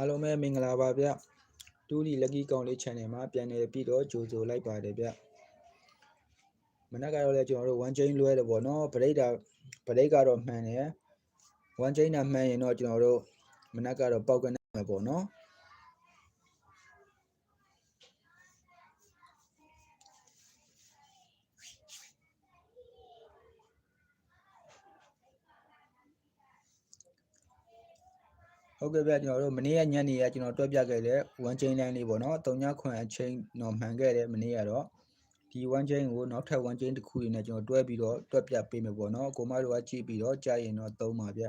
အားလုံးပဲမင်္ဂလာပါဗျတူလီလက်ကြီးကောင်လေး channel မှာပြန်လည်ပြီးတော့ကြိုဆိုလိုက်ပါတယ်ဗျမနက်ကတော့လည်းကျွန်တော်တို့1 chain လွဲတယ်ပေါ့နော်ဗရိတ်တာဗရိတ်ကတော့မှန်တယ်1 chain တာမှန်ရင်တော့ကျွန်တော်တို့မနက်ကတော့ပေါက်ကနေမှာပေါ့နော် ဟုတ်ကဲ့ဗျကျွန်တော်တို့မနေ့ကညနေကကျွန်တော်တွက်ပြခဲ့တဲ့1 chain line လေးပေါ့နော်3ညခွန်အချိန်တော့မှန်ခဲ့တယ်မနေ့ကတော့ဒီ1 chain ကိုနောက်ထပ်1 chain တစ်ခုနေနဲ့ကျွန်တော်တွဲပြီးတော့တွက်ပြပေးမယ်ပေါ့နော်ကိုမတို့ကကြည့်ပြီးတော့ကြာရင်တော့သုံးပါဗျ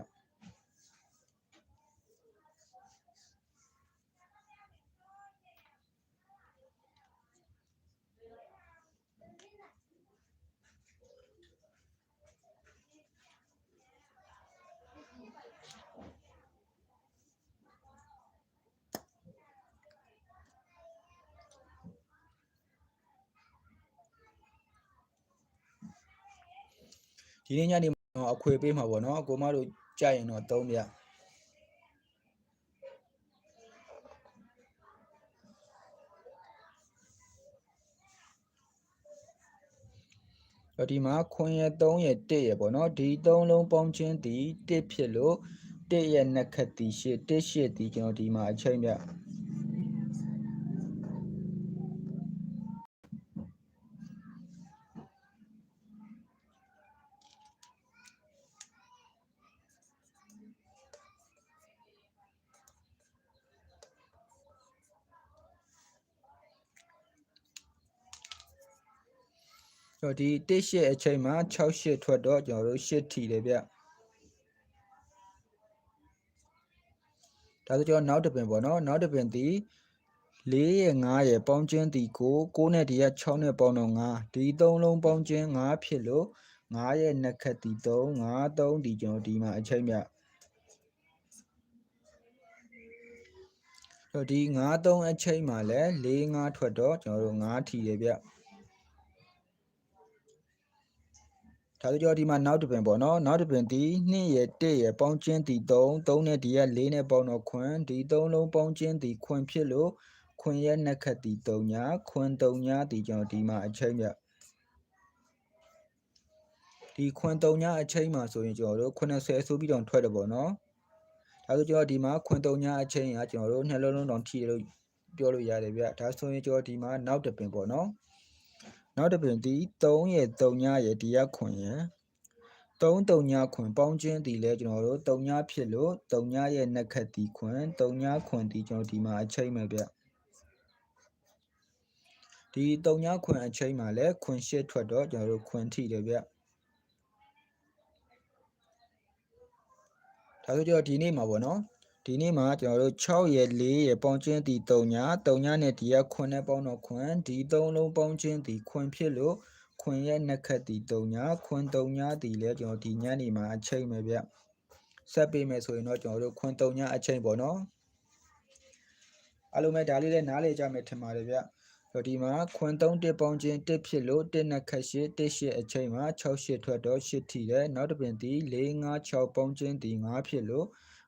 ဒီနေ့ညနေမှာတော့အခွေပေးမှာပေါ့နော်အကိုမတို့ကြာရင်တော့သုံးပြတော့ဒီမှာခွန်ရ3ရ1ရပေါ့နော်ဒီ3လုံးပေါင်းချင်းဒီ1ဖြစ်လို့1ရနှစ်ခက်တီရှစ်1ရှစ်ဒီကျွန်တော်ဒီမှာအချိန်ပြ တော့ဒီ1ရှစ်အချိန်မှာ6ရှစ်ထွက်တော့ကျွန်တော်တို့ရှစ်ထီတယ်ဗျဒါဆိုကျွန်တော်နောက်တစ်ပင်ပေါ့နော်နောက်တစ်ပင်ဒီ4ရ5ရပေါင်းချင်းဒီ9 9နဲ့ဒီက6နဲ့ပေါင်းတော့5ဒီ3လုံးပေါင်းချင်း5ဖြစ်လို့9ရဲ့နှစ်ခက်ဒီ3 5 3ဒီကျွန်တော်ဒီမှာအချိန်မြတော့ဒီ9 3အချိန်မှာလဲ4 5ထွက်တော့ကျွန်တော်တို့5ထီတယ်ဗျ ဒါဆိုကျွန်တော်ဒီမှာနောက်တစ်ပင်ပေါ့နော်နောက်တစ်ပင်ဒီ2ရ1ရပေါင်းချင်းဒီ3 3နဲ့ဒီက4နဲ့ပေါင်းတော့ခွန်းဒီ3လုံးပေါင်းချင်းဒီခွန်းဖြစ်လို့ခွန်းရဲ့နှစ်ခက်ဒီ3ညာခွန်း3ညာဒီကျွန်တော်ဒီမှာအချိန်မြဒီခွန်း3ညာအချိန်မှာဆိုရင်ကျွန်တော်တို့80ဆိုပြီးတော့ထွက်တယ်ပေါ့နော်ဒါဆိုကျွန်တော်ဒီမှာခွန်း3ညာအချိန်ကကျွန်တော်တို့နှလုံးလုံးတောင်ထီလို့ပြောလို့ရတယ်ဗျဒါဆိုရင်ကျွန်တော်ဒီမှာနောက်တစ်ပင်ပေါ့နော် နောက်တစ်ပင်ဒီ3ရ3ညရဒီရခွန်ရ3 3ညခွန်ပေါင်းချင်းဒီလဲကျွန်တော်တို့3ညဖြစ်လို့3ညရဲ့နှစ်ခက်ဒီခွန်3ညခွန်ဒီကျွန်တော်ဒီမှာအချိန်မဲ့ဗျဒီ3ညခွန်အချိန်မှာလဲခွန်ရှစ်ထွက်တော့ကျွန်တော်တို့ခွန်ထိတယ်ဗျဒါဆိုကျွန်တော်ဒီနေ့မှာပေါ့နော် ဒီနေ့မှာကျွန်တော်တို့6ရယ်4ရယ်ပေါင်းချင်းဒီ3ည3ညနဲ့ဒီကခွန်နဲ့ပေါင်းတော့ခွန်ဒီ3လုံးပေါင်းချင်းဒီခွန်ဖြစ်လို့ခွန်ရဲ့နှစ်ခက်ဒီ3ညခွန်3ညဒီလဲကျွန်တော်ဒီညနေမှာအချိန်ပဲဗျဆက်ပေးမယ်ဆိုရင်တော့ကျွန်တော်တို့ခွန်3ညအချိန်ပေါ့နော်အားလုံးပဲဒါလေးလည်းနားလေကြမယ်ထင်ပါတယ်ဗျတော့ဒီမှာခွန်3တစ်ပေါင်းချင်း1ဖြစ်လို့1နှစ်ခက်8 1 8အချိန်မှာ6 8ထွက်တော့8ထီတယ်နောက်တစ်ပင်ဒီ4 5 6ပေါင်းချင်းဒီ9ဖြစ်လို့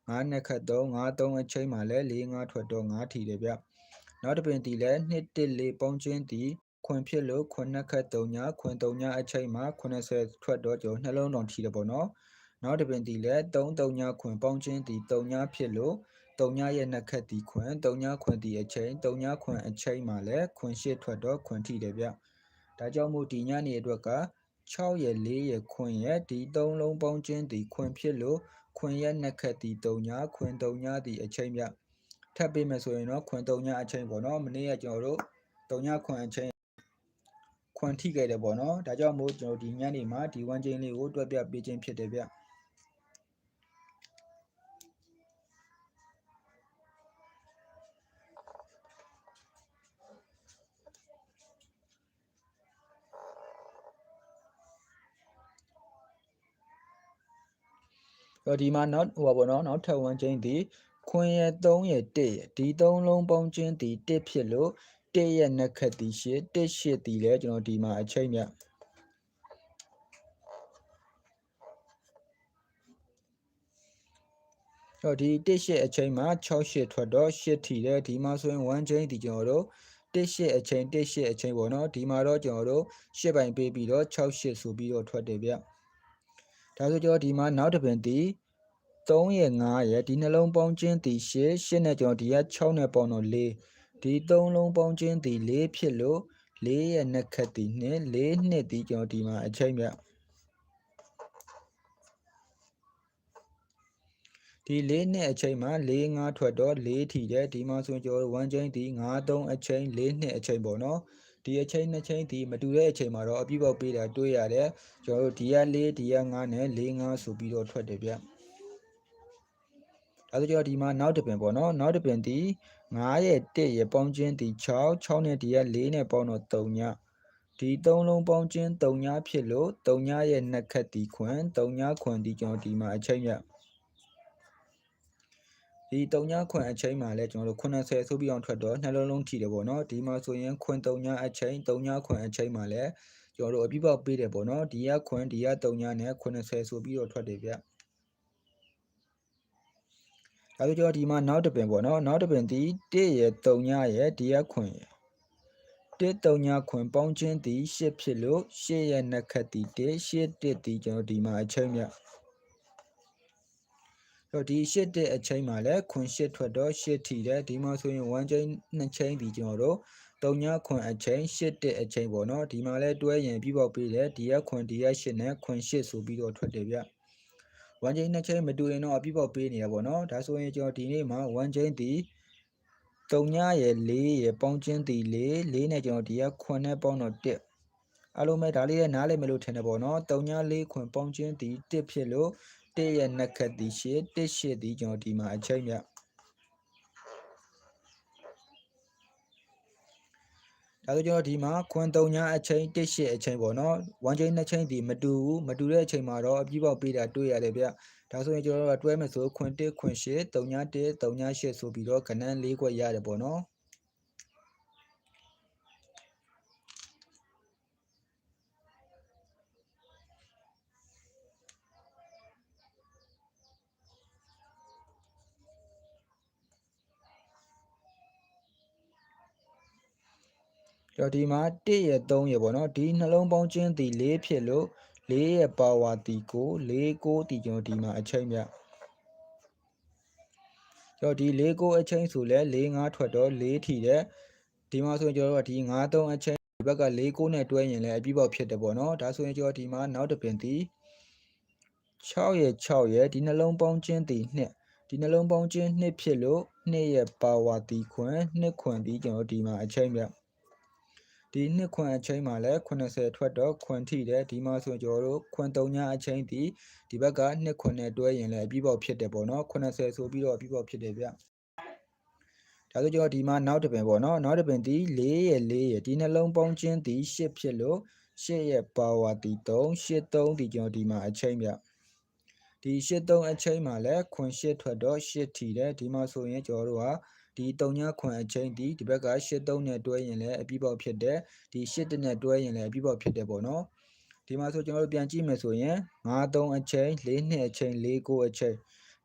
9နှစ်ခတ်3 9 3အချိန်မှာလည်း4 5ထွက်တော့9ထီတယ်ဗျနောက်တစ်ပင်တီလည်း2 1 4ပေါင်းချင်းတီခွန်ဖြစ်လို့ခွန်နှစ်ခတ်3ညခွန်3ညအချိန်မှာ80ထွက်တော့ကျော်နှလုံးတောင်ထီတယ်ပေါ့နော်နောက်တစ်ပင်တီလည်း3 3ညခွန်ပေါင်းချင်းတီ3ညဖြစ်လို့3ညရဲ့နှစ်ခတ်တီခွန်3ညခွန်တီအချိန်3ညခွန်အချိန်မှာလည်းခွန်8ထွက်တော့ခွန်ထီတယ်ဗျဒါကြောင့်မို့ဒီညနေအတွက်က 6ရဲ့4ရဲ့ခွန်ရဲ့ဒီ3လုံးပေါင်းချင်းဒီခွန်ဖြစ်လို့ခွင်ရက်နှစ်ခက်ဒီ3ညခွင်3ညဒီအချိန်မြထပ်ပေးမယ်ဆိုရင်တော့ခွင်3ညအချိန်ပေါ့နော်မနေ့ကကျွန်တော်တို့3ညခွင်အချိန်ခွင်ထိခဲ့တယ်ပေါ့နော်ဒါကြောင့်မို့ကျွန်တော်ဒီညနေမှာဒီ1ချိန်လေးကိုတွက်ပြပေးခြင်းဖြစ်တယ်ဗျ တော့ဒီမှာနောက်ဟိုပါပေါ့နော်နောက်ထပ်1ချင်းဒီခွင်ရ3ရ1ရဒီ3လုံးပေါင်းချင်းဒီ1ဖြစ်လို့1ရနှစ်ခက်ဒီ8 1 8ဒီလဲကျွန်တော်ဒီမှာအချိန်မြတော့ဒီ1 8အချိန်မှာ6 8ထွက်တော့8ထီတယ်ဒီမှာဆိုရင်1 chain ဒီကျွန်တော်တို့1 8အချိန်1 8အချိန်ပေါ့နော်ဒီမှာတော့ကျွန်တော်တို့8ပိုင်ပေးပြီးတော့6 8ဆိုပြီးတော့ထွက်တယ်ဗျ ဒါဆိုကျွန်တော်ဒီမှာနောက်တစ်ပင်ဒီ3ရဲ့5ရဲ့ဒီနှလုံးပေါင်းခြင်းဒီ8 8နဲ့ကျွန်တော်ဒီက6နဲ့ပေါင်းတော့4ဒီ3လုံးပေါင်းခြင်းဒီ4ဖြစ်လို့4ရဲ့နှစ်ခက်ဒီ2 4နှစ်ဒီကျွန်တော်ဒီမှာအချိန်ဗျဒီ၄နှစ်အချိန်မှာ၄၅ထွက်တော့၄ထီတယ်ဒီမှာဆိုရင်ကျွန်တော်တို့1ချိန်ဒီ9 3အချိန်၄နှစ်အချိန်ပေါ့နော် ဒီအချိန်နှစ်ချိန်ဒီမတူတဲ့အချိန်မှာတော့အပြည့်ပေါက်ပေးတာတွေ့ရတယ်ကျွန်တော်တို့ဒီက4ဒီက9နဲ့4 5ဆိုပြီးတော့ထွက်တယ်ဗျအဲဒါကြောင့်ဒီမှာနောက်တစ်ပင်ပေါ့နော်နောက်တစ်ပင်ဒီ9ရဲ့1ရဲ့ပေါင်းခြင်းဒီ6 6နဲ့ဒီက4နဲ့ပေါင်းတော့3ညဒီ3လုံးပေါင်းခြင်း3ညဖြစ်လို့3ညရဲ့နှစ်ခက်ဒီခွန်3ညခွန်ဒီကျွန်တော်ဒီမှာအချိန်ရ ဒီ3ညခွန်အချိန်မှာလဲကျွန်တော်တို့80ဆိုပြီးအောင်ထွက်တော့နှလုံးလုံးထိတယ်ပေါ့နော်ဒီမှာဆိုရင်ခွန်3ညအချိန်3ညခွန်အချိန်မှာလဲကျွန်တော်တို့အပြည့်ပေါက်ပေးတယ်ပေါ့နော်ဒီကခွန်ဒီက3ညနဲ့80ဆိုပြီးတော့ထွက်တယ်ဗျဒါဆိုကျွန်တော်ဒီမှာနောက်တစ်ပင်ပေါ့နော်နောက်တစ်ပင်ဒီ1ရဲ့3ညရဲ့ဒီကခွန်ရဲ့1 3ညခွန်ပေါင်းခြင်းဒီ8ဖြစ်လို့8ရဲ့နှစ်ခက်ဒီ1 8 1ဒီကျွန်တော်ဒီမှာအချိန်မြတ် တော့ဒီရှစ်တဲ့အချိန်မှာလည်းခွန်ရှစ်ထွက်တော့ရှစ်ထီတယ်ဒီမှာဆိုရင်1ချိန်2ချိန်ဒီကျွန်တော်တို့3ညခွန်အချိန်ရှစ်တဲ့အချိန်ပေါ့နော်ဒီမှာလည်းတွဲရင်ပြီးပေါက်ပေးတယ်ဒီရခွန်ဒီရရှစ်နဲ့ခွန်ရှစ်ဆိုပြီးတော့ထွက်တယ်ဗျ1ချိန်2ချိန်မတူရင်တော့အပြီးပေါက်ပေးနေရပေါ့နော်ဒါဆိုရင်ကျွန်တော်ဒီနေ့မှာ1ချိန်ဒီ3ညရဲ့4ရဲ့ပေါင်းချင်းဒီ4 4နဲ့ကျွန်တော်ဒီကခွန်နဲ့ပေါင်းတော့1အလုံးမဲ့ဒါလေးရဲ့နားလည်မလို့ထင်တယ်ပေါ့နော်3ည4ခွန်ပေါင်းချင်းဒီ1ဖြစ်လို့ 1ရဲ့နှစ်ခက်ဒီရှစ်1ရှစ်ဒီကျွန်တော်ဒီမှာအချိန်မြဒါဆိုကျွန်တော်ဒီမှာခွန်3ညအချိန်1ရှစ်အချိန်ပေါ့နော်1ချိန်2ချိန်ဒီမတူဘူးမတူတဲ့အချိန်မှာတော့အပြည့်ပေါက်ပေးတာတွေ့ရတယ်ဗျဒါဆိုရင်ကျွန်တော်တို့ကတွဲမယ်ဆိုခွန်1ခွန်8 3ည1 3ည8ဆိုပြီးတော့ခဏန်း၄ခွက်ရတယ်ပေါ့နော် တော့ဒီမှာ1ရဲ့3ရဲ့ပေါ့နော်ဒီနှလုံးပေါင်းခြင်းဒီ4ဖြစ်လို့4ရဲ့ပါဝါဒီကို4 9ဒီကျွန်တော်ဒီမှာအချိန်မြတော့ဒီ4 9အချိန်ဆိုလဲ4 5ထွက်တော့4ထီတဲ့ဒီမှာဆိုရင်ကျွန်တော်တို့ကဒီ9 3အချိန်ဒီဘက်က4 9နဲ့တွဲရင်လည်းအပြည့်ပေါက်ဖြစ်တယ်ပေါ့နော်ဒါဆိုရင်ကျွန်တော်ဒီမှာနောက်တစ်ပင်ဒီ6ရဲ့6ရဲ့ဒီနှလုံးပေါင်းခြင်းဒီ2ဒီနှလုံးပေါင်းခြင်း2ဖြစ်လို့2ရဲ့ပါဝါဒီခွန်2ခွန်ဒီကျွန်တော်ဒီမှာအချိန်မြ ဒီနှစ်ခွန်အချိန်မှာလည်း80ထွက်တော့ခွန်ထိတယ်ဒီမှာဆိုကျွန်တော်တို့ခွန်3ညအချိန်ဒီဒီဘက်ကနှစ်ခွန်နဲ့တွဲရင်လည်းအပြည့်ပေါက်ဖြစ်တယ်ပေါ့နော်80ဆိုပြီးတော့အပြည့်ပေါက်ဖြစ်တယ်ဗျဒါဆိုကျွန်တော်ဒီမှာနောက်တစ်ပင်ပေါ့နော်နောက်တစ်ပင်ဒီ4ရဲ့4ရဲ့ဒီနှလုံးပေါင်းခြင်းဒီ8ဖြစ်လို့8ရဲ့ပါဝါဒီ3 8 3ဒီကျွန်တော်ဒီမှာအချိန်ဗျဒီ8 3အချိန်မှာလည်းခွန်8ထွက်တော့8ထီတယ်ဒီမှာဆိုရင်ကျွန်တော်တို့ဟာ ဒီ3ညခွန်အချိန်ဒီဒီဘက်က8 3နဲ့တွဲရင်လည်းအပြည့်ပေါက်ဖြစ်တယ်ဒီ8တနဲ့တွဲရင်လည်းအပြည့်ပေါက်ဖြစ်တယ်ပေါ့နော်ဒီမှာဆိုကျွန်တော်တို့ပြန်ကြည့်မယ်ဆိုရင်9 3အချိန်4 2အချိန်4 9အချိန်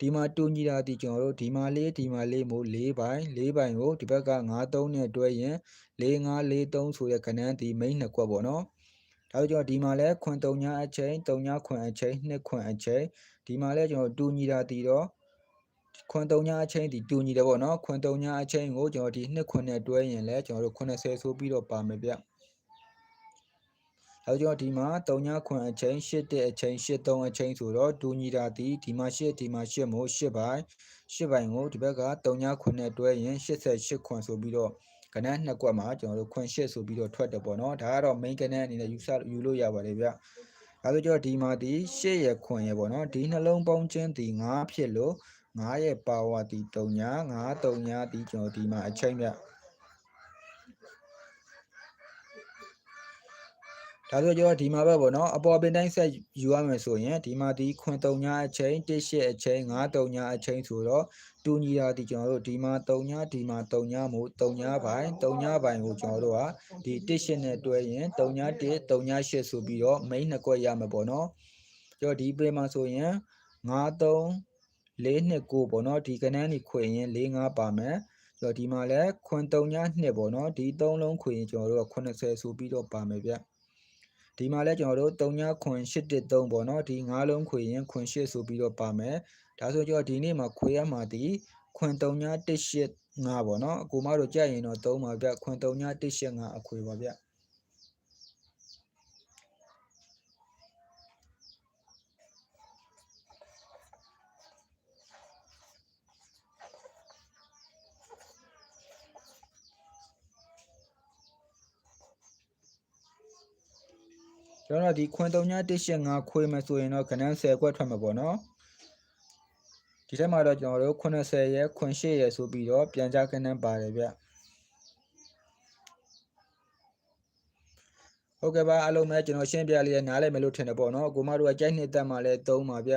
ဒီမှာတူညီတာဒီကျွန်တော်တို့ဒီမှာလေးဒီမှာလေးမို့4ပိုင်း4ပိုင်းကိုဒီဘက်က9 3နဲ့တွဲရင်4 5 4 3ဆိုတဲ့ခဏန်းဒီ main နှစ်ကွက်ပေါ့နော်ဒါဆိုကျွန်တော်ဒီမှာလဲခွန်3ညအချိန်3ညခွန်အချိန်2ခွန်အချိန်ဒီမှာလဲကျွန်တော်တူညီတာဒီတော့ ခွန်3ညအချိန်ဒီတူညီတယ်ပေါ့နော်ခွန်3ညအချိန်ကိုကျွန်တော်ဒီ2ခွန်နဲ့တွဲရင်လဲကျွန်တော်တို့80ဆိုပြီးတော့ပါမယ်ဗျအဲကျွန်တော်ဒီမှာ3ညခွန်အချိန်8တဲ့အချိန်8 3အချိန်ဆိုတော့တူညီတာဒီဒီမှာ8ဒီမှာ8မို့8ပိုင်း8ပိုင်းကိုဒီဘက်က3ညခွန်နဲ့တွဲရင်88ခွန်ဆိုပြီးတော့ကနန်းနှစ်ကွက်မှာကျွန်တော်တို့ခွန်8ဆိုပြီးတော့ထွက်တယ်ပေါ့နော်ဒါကတော့ main ကနန်းအနေနဲ့ယူဆယူလို့ရပါတယ်ဗျအဲဆိုကျွန်တော်ဒီမှာဒီ8ရခွန်ရပေါ့နော်ဒီနှလုံးပေါင်းခြင်းဒီ9ဖြစ်လို့ 9ရဲ့ပါဝါဒီ3ညာ9 3ညာဒီကျွန်တော်ဒီမှာအချိန်မြဒါဆိုကျွန်တော်ဒီမှာပဲပေါ့နော်အပေါ်ပင်တိုင်းဆက်ယူရမယ်ဆိုရင်ဒီမှာဒီခွန်3ညာအချိန်1 8အချိန်9 3ညာအချိန်ဆိုတော့တူညီတာဒီကျွန်တော်တို့ဒီမှာ3ညာဒီမှာ3ညာမို့3ညာပိုင်း3ညာပိုင်းကိုကျွန်တော်တို့ကဒီ1 8နဲ့တွဲရင်3ညာ1 3ညာ8ဆိုပြီးတော့ main နှစ်ကွက်ရမှာပေါ့နော်ကျွန်တော်ဒီပင်မှာဆိုရင်9 3 4နှစ်9ပေါ့နော်ဒီကနန်းนี่ခွေရင်4 5ပါမယ်ဆိုတော့ဒီမှာလဲခွန်3ည2ပေါ့နော်ဒီ3လုံးခွေရင်ကျွန်တော်တို့က80ဆိုပြီးတော့ပါမယ်ဗျဒီမှာလဲကျွန်တော်တို့3ညခွန်813ပေါ့နော်ဒီ5လုံးခွေရင်ခွန်8ဆိုပြီးတော့ပါမယ်ဒါဆိုကျွန်တော်ဒီနေ့မှာခွေရမှာဒီခွန်3ည185ပေါ့နော်အကူမတို့ကြက်ရင်တော့3ပါဗျခွန်3ည185အခွေပါဗျ ကျွန်တော်တို့ဒီခွန်3915ခွေးမယ်ဆိုရင်တော့ခဏန်း10ခွက်ထွက်မှာပေါ့နော်ဒီထက်မှာတော့ကျွန်တော်တို့80ရဲခွန်8ရဲဆိုပြီးတော့ပြန်ကြခဏန်းပါတယ်ဗျဟုတ်ကဲ့ပါအားလုံးပဲကျွန်တော်ရှင်းပြလေးရနားလည်မယ်လို့ထင်တယ်ပေါ့နော်အကိုမတို့ကကြိုက်နှစ်သက်မှလည်းသုံးပါဗျ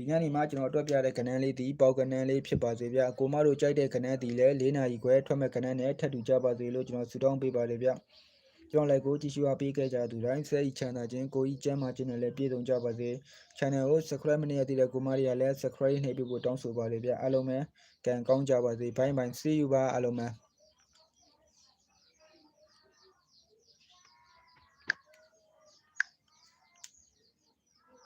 ဒီညနေမှာကျွန်တော်တွက်ပြတဲ့ကဏ္ဍလေးဒီပေါကဏ္ဍလေးဖြစ်ပါစေဗျအကိုမတို့ကြိုက်တဲ့ကဏ္ဍဒီလည်း၄နာရီခွဲထွက်မဲ့ကဏ္ဍနဲ့ထပ်တူကြပါစေလို့ကျွန်တော်ဆုတောင်းပေးပါလေဗျကျွန်တော်လည်းကိုကြည့်ရှုအားပေးခဲ့ကြသူတိုင်းစိတ်ချမ်းသာခြင်းကိုကြီးကျမ်းမာခြင်းနဲ့လည်းပြည့်စုံကြပါစေ channel ကို subscribe မနေရသေးတဲ့ကိုမရီကလည်း subscribe နှိပ်ပြီးဖို့တောင်းဆိုပါလေဗျအားလုံးပဲကံကောင်းကြပါစေဘိုင်းဘိုင်း see you ပါအားလုံးပဲ